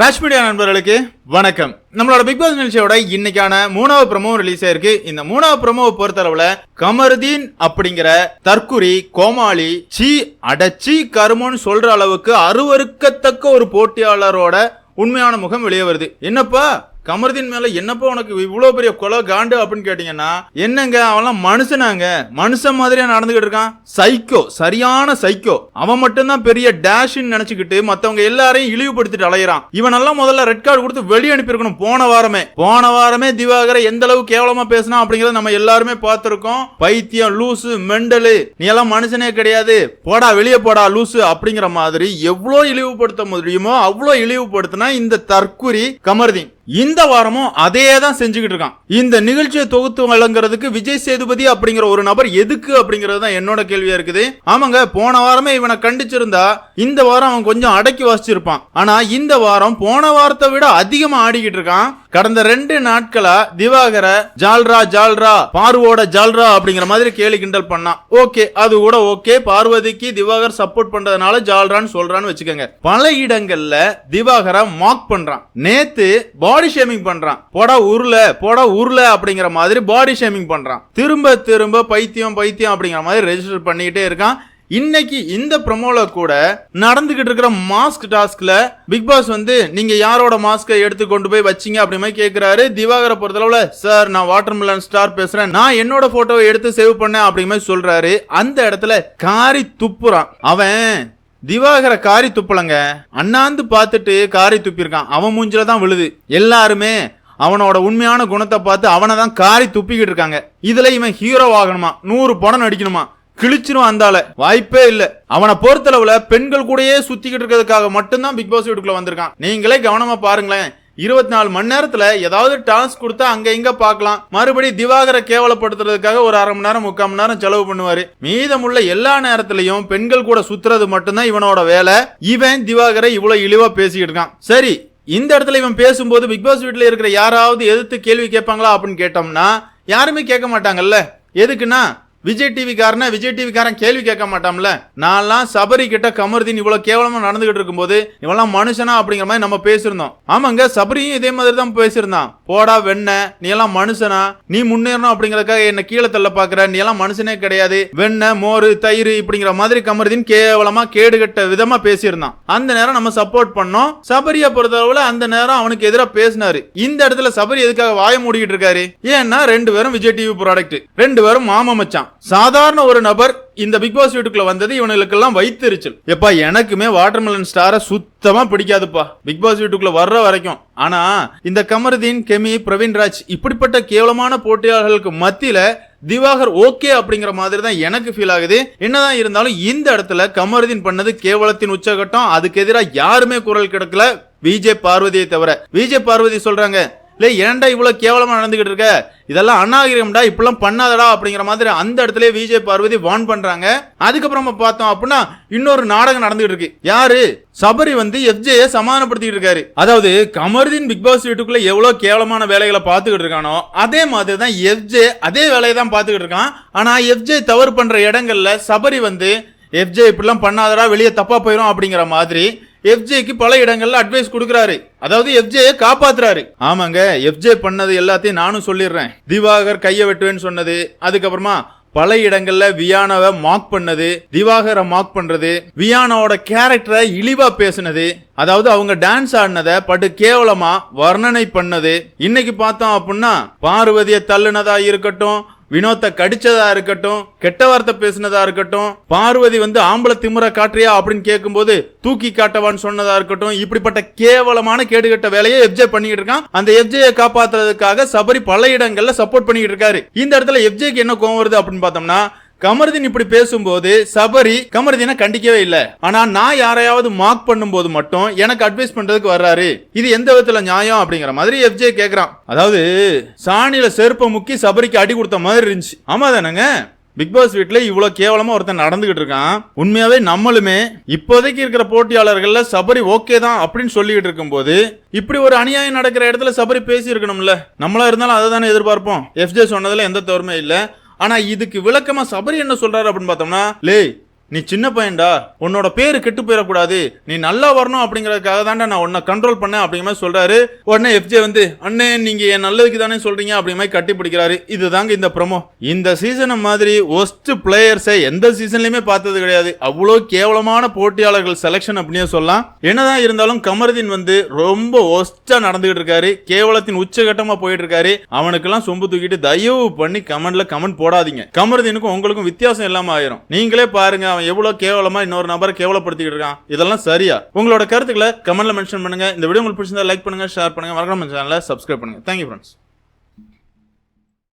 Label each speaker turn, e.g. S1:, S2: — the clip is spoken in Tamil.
S1: ராஜ் மீடியா நண்பர்களுக்கு வணக்கம். நம்மளோட பிக் பாஸ் நிகழ்ச்சியோட இன்னைக்கான மூணாவது ப்ரமோ ரிலீஸ் ஆயிருக்கு இந்த மூணாவது ப்ரமோவை பொறுத்தளவுல கமருதீன் அப்படிங்கிற தற்குறி கோமாளி சீ அடச்சி கருமோன்னு சொல்ற அளவுக்கு அருவருக்கத்தக்க ஒரு போட்டியாளரோட உண்மையான முகம் வெளியே வருது. என்னப்பா? கமருதீன் மேல என்னப்பா உனக்கு இவ்வளவு பெரிய கொலை காண்டு அப்படின்னு கேட்டீங்கன்னா என்னங்க அவன்லாம் மனுஷனாங்க? மனுஷன் மாதிரியா நடந்துகிட்டு இருக்கான்? சைக்கோ சரியான சைக்கோ. அவன் மட்டும்தான் பெரிய டேஷ்ன்னு நினைச்சுக்கிட்டு மத்தவங்க எல்லாரையும் இழிவுபடுத்திட்டு அலையிறான். இவனெல்லாம் முதல்ல ரெட் கார்டு கொடுத்து வெளியே அனுப்பியிருக்கணும் போன வாரமே. போன வாரமே திவாகரை எந்த அளவு கேவலமா பேசினா அப்படிங்கறத நம்ம எல்லாருமே பார்த்திருக்கோம். பைத்தியம் லூசு மெண்டலு. நீ எல்லாம் மனுஷனே கிடையாது. போடா வெளியே போடா லூசு அப்படிங்கிற மாதிரி எவ்வளோ இழிவுபடுத்த முடியுமோ அவ்வளோ இழிவுபடுத்தினா இந்த தற்குறி கமர்தீன். இந்த வாரமும் அதே தான் செஞ்சுக்கிட்டு இருக்கான். இந்த நிகழ்ச்சியை தொகுத்து வழங்குறதுக்கு விஜய் சேதுபதி அப்படிங்கிற ஒரு நபர் எதுக்கு அப்படிங்கிறது தான் என்னோட கேள்வியா இருக்குது. ஆமாங்க போன வாரமே இவனை கண்டிச்சிருந்தா இந்த வாரம் அவன் கொஞ்சம் அடக்கி வாசிச்சிருப்பான். ஆனா இந்த வாரம் போன வாரத்தை விட அதிகமா ஆடிக்கிட்டு இருக்கான். கடந்த ரெண்டு நாட்களா திவாகர ஜால்ரா ஜால்ரா பார்வோட ஜால்ரா அப்படிங்கிற மாதிரி கேலி கிண்டல் பண்ணான் ஓகே அது கூட ஓகே. பார்வதிக்கு திவாகர் சப்போர்ட் பண்றதுனால ஜால்ரான்னு சொல்றான்னு வச்சுக்கோங்க. பல இடங்கள்ல திவாகரை மாக் பண்றான். நேத்து பாடி ஷேமிங் பண்றான். போடா உருள போடா உருள அப்படிங்கிற மாதிரி பாடி ஷேமிங் பண்றான். திரும்ப திரும்ப பைத்தியம் பைத்தியம் அப்படிங்கிற மாதிரி ரெஜிஸ்டர் பண்ணிக்கிட்டே இருக்கான். இன்னைக்கு இந்த ப்ரொமோல கூட நடந்துகிட்டு இருக்கிற மாஸ்க் டாஸ்க்ல பிக் பாஸ் வந்து நீங்க யாரோட மாஸ்கை எடுத்து கொண்டு போய் வச்சீங்க? அப்படி மாதிரி கேக்குறாரு. திவாகரை பொறுத்தளவுல சார் நான் வாட்டர் மிலன் ஸ்டார் பேசுறேன். நான் என்னோட போட்டோவை எடுத்து சேவ் பண்ணேன். அப்படிங்கிற மாதிரி சொல்றாரு. அந்த இடத்துல காரி துப்புறான். அவன் திவாகர காரி துப்பலங்க. அண்ணாந்து பார்த்துட்டு காரி துப்பியிருக்கான். அவன் மூஞ்சில தான் விழுது. எல்லாருமே அவனோட உண்மையான குணத்தை பார்த்து அவனை தான் காரி துப்பிக்கிட்டு இருக்காங்க. இதுல இவன் ஹீரோ ஆகணுமா நூறு படம் நடிக்கணுமா? கிழிச்சிரும் அந்தால. வாய்ப்பே இல்ல. அவனை பொறுத்தளவுல பெண்கள் கூடயே சுத்திக்கிட்டு இருக்கிறதுக்காக மட்டும்தான் பிக் பாஸ் வீட்டுக்குள்ள வந்திருக்கான். நீங்களே கவனமா பாருங்களேன். இருபத்தி நாலு மணி நேரத்துல ஏதாவது டாஸ்க் கொடுத்தா அங்க இங்க பார்க்கலாம். மறுபடி திவாகரை கேவலப்படுத்துறதுக்காக ஒரு அரை மணி நேரம் முக்கால் மணி நேரம் செலவு பண்ணுவாரு. மீதமுள்ள எல்லா நேரத்திலையும் பெண்கள் கூட சுத்துறது மட்டும்தான் இவனோட வேலை. இவன் திவாகரை இவ்வளவு இழிவா பேசிக்கிட்டு இருக்கான். சரி இந்த இடத்துல இவன் பேசும்போது பிக் பாஸ் வீட்டுல இருக்கிற யாராவது எதிர்த்து கேள்வி கேட்பாங்களா அப்படின்னு கேட்டோம்னா யாருமே கேட்க மாட்டாங்கல்ல. எதுக்குன்னா விஜய் டிவி விஜய் டிவிக்காரன் கேள்வி கேட்க மாட்டான்ல. நான்லாம் சபரி கிட்ட கமருதீன் இவ்வளவு கேவலமா நடந்துகிட்டு இருக்கும்போது இவெல்லாம் மனுஷனா அப்படிங்கிற மாதிரி நம்ம பேசியிருந்தோம். ஆமாங்க சபரியும் இதே மாதிரி தான் பேசியிருந்தான். போடா வெண்ண நீ எல்லாம் மனுஷனா? நீ முன்னேறணும் அப்படிங்கறக்காக என்ன கீழே தள்ள பாக்குற? நீ எல்லாம் மனுஷனே கிடையாது. வெண்ண மோர் தயிர் இப்படிங்கிற மாதிரி கமருதீன் கேவலமா கேடுகட்ட விதமா பேசியிருந்தான். அந்த நேரம் நம்ம சப்போர்ட் பண்ணோம். சபரியை பொறுத்தளவுல அந்த நேரம் அவனுக்கு எதிராக பேசினாரு. இந்த இடத்துல சபரி எதுக்காக வாய மூடிக்கிட்டு இருக்காரு? ஏன்னா ரெண்டு பேரும் விஜய் டிவி ப்ராடக்ட் ரெண்டு பேரும் மாமா மச்சான். சாதாரண ஒரு நபர் இந்த பிக் பாஸ் வீட்டுக்குள்ள வந்தது இவனுக்கெல்லாம் வைத்தெரிச்சல் எப்பா எனக்குமே வாட்டர்மெலன் ஸ்டாரை சுத்தமா பிடிக்காதுப்பா. பிக் பாஸ் வீட்டுக்குள்ள வர்ற வரைக்கும். ஆனா இந்த கமருதீன் கெமி பிரவீன்ராஜ் இப்படிப்பட்ட கேவலமான போட்டியாளர்களுக்கு மத்தியில திவாகர் ஓகே அப்படிங்கிற மாதிரி தான் எனக்கு ஃபீல் ஆகுது. என்னதான் இருந்தாலும் இந்த இடத்துல கமருதீன் பண்ணது கேவலத்தின் உச்சகட்டம். அதுக்கு எதிராக யாருமே குரல் கிடக்கல. விஜே பார்வதியை தவிர. விஜே பார்வதி சொல்றாங்க இல்லை ஏன்டா இவ்வளோ கேவலமாக நடந்துக்கிட்டு இருக்க? இதெல்லாம் அநாகரிகம்டா இப்படிலாம் பண்ணாதடா அப்படிங்கிற மாதிரி அந்த இடத்துல விஜய் பார்வதி வான் பண்ணுறாங்க அதுக்கப்புறமா பார்த்தோம் அப்படின்னா இன்னொரு நாடகம் நடந்துகிட்டு இருக்கு. யாரு? சபரி வந்து எஃப்ஜேயை சமாதானப்படுத்திக்கிட்டு இருக்காரு. அதாவது கமருதீன் பிக் பாஸ் வீட்டுக்குள்ள எவ்வளோ கேவலமான வேலைகளை பார்த்துக்கிட்டு இருக்கானோ அதே மாதிரி தான் எஃப்ஜே அதே வேலையை தான் பார்த்துக்கிட்டு இருக்கான். ஆனால் எஃப்ஜே தவறு பண்ணுற இடங்கள்ல சபரி வந்து எஃப்ஜே இப்படிலாம் பண்ணாதடா வெளியே தப்பாக போயிடும் அப்படிங்கிற மாதிரி எஃப்ஜேக்கு பல இடங்கள்ல அட்வைஸ் கொடுக்கறாரு. அதாவது எஃப்ஜே காப்பாத்துறாரு. ஆமாங்க எஃப்ஜே பண்ணது எல்லாத்தையும் நானும் சொல்லிடுறேன். திவாகர் கையை வெட்டுவேன்னு சொன்னது அதுக்கப்புறமா பல இடங்கள்ல வியானாவை மார்க் பண்ணது திவாகரை மார்க் பண்றது வியானாவோட கேரக்டரை இழிவா பேசினது அதாவது அவங்க டான்ஸ் ஆடினதை பட்டு கேவலமா வர்ணனை பண்ணது. இன்னைக்கு பார்த்தோம் அப்படின்னா பார்வதியை தள்ளுனதா இருக்கட்டும் வினோத்தை கடிச்சதா இருக்கட்டும் கெட்ட வார்த்தை பேசினதா இருக்கட்டும் பார்வதி வந்து ஆம்பளை திமுற காட்டுறியா அப்படின்னு கேட்கும்போது தூக்கி காட்டவான்னு சொன்னதா இருக்கட்டும் இப்படிப்பட்ட கேவலமான கேடுகட்ட வேலையை எஃப்ஜே பண்ணிட்டு இருக்கான். அந்த எஃப்ஜேயை காப்பாத்துறதுக்காக சபரி பல இடங்கள்ல சப்போர்ட் பண்ணிட்டு இருக்காரு. இந்த இடத்துல எஃப்ஜேக்கு என்ன கோவம் வருது அப்படின்னு பார்த்தோம்னா கமருதீன் இப்படி பேசும்போது சபரி கமருதீனை கண்டிக்கவே இல்ல. ஆனா நான் யாரையாவது மார்க் பண்ணும்போது மட்டும் எனக்கு அட்வைஸ் பண்றதுக்கு வர்றாரு. இது எந்த விதத்துல நியாயம் அப்படிங்கிற மாதிரி எஃப்ஜே கேக்குறான். அதாவது சாணியில செருப்பை முக்கி சபரிக்கு அடி கொடுத்த மாதிரி இருந்துச்சு. ஆமா தானேங்க? பிக் பாஸ் வீட்ல இவ்வளவு கேவலமா ஒருத்தன் நடந்துகிட்டு இருக்கான். உண்மையாவே நம்மளுமே இப்போதைக்கு இருக்கிற போட்டியாளர்கள்ல சபரி ஓகே தான் அப்படின்னு சொல்லிட்டு இருக்கும்போது இப்படி ஒரு அநியாயம் நடக்கிற இடத்துல சபரி பேசி இருக்கணும்ல நம்மளா இருந்தாலும் அதை தானே எதிர்பார்ப்போம். எஃப்ஜே சொன்னதுல எந்த தவறுமே இல்லை. ஆனா இதுக்கு விளக்கமா சபரி என்ன சொல்றாரு அப்படின்னு பார்த்தோம்னா லே நீ சின்ன பையன்டா உன்னோட பேரு கெட்டு போயிடக்கூடாது. நீ நல்லா வரணும் அப்படிங்கறதுக்காக தாண்டா நான் உன்னை கண்ட்ரோல் பண்ணேன் அப்படிங்கிற மாதிரி சொல்றாரு. உடனே எஃப்ஜே வந்து அண்ணே நீங்க என் நல்லதுக்கு தானே சொல்றீங்க? அப்படிங்கிற மாதிரி கட்டி பிடிக்கிறாரு. இதுதாங்க இந்த ப்ரமோ இந்த சீசனை மாதிரி ஒஸ்ட் பிளேயர்ஸை எந்த சீசன்லயுமே பார்த்தது கிடையாது. அவ்வளோ கேவலமான போட்டியாளர்கள் செலெக்ஷன் அப்படின்னே சொல்லலாம். என்னதான் இருந்தாலும் கமருதீன் வந்து ரொம்ப ஒஸ்டா நடந்துகிட்டு இருக்காரு. கேவலத்தின் உச்சகட்டமா போயிட்டு இருக்காரு. அவனுக்கெல்லாம் சொம்பு தூக்கிட்டு தயவு பண்ணி கமெண்ட்ல கமெண்ட் போடாதீங்க. கமருதீனுக்கும் உங்களுக்கும் வித்தியாசம் இல்லாம ஆயிரும். நீங்களே பாருங்க அவன் எவ்வளவு கேவலமா இன்னொரு நபரை கேவலப்படுத்திக்கிட்டு இருக்கான்? இதெல்லாம் சரியா? உங்களோட கருத்துக்களை கமெண்ட்ல மென்ஷன் பண்ணுங்க. இந்த வீடியோ உங்களுக்கு பிடிச்சிருந்தா லைக் பண்ணுங்க ஷேர் பண்ணுங்க. மறக்காம சேனலை சப்ஸ்கிரைப் பண்ணுங்க. Thank you friends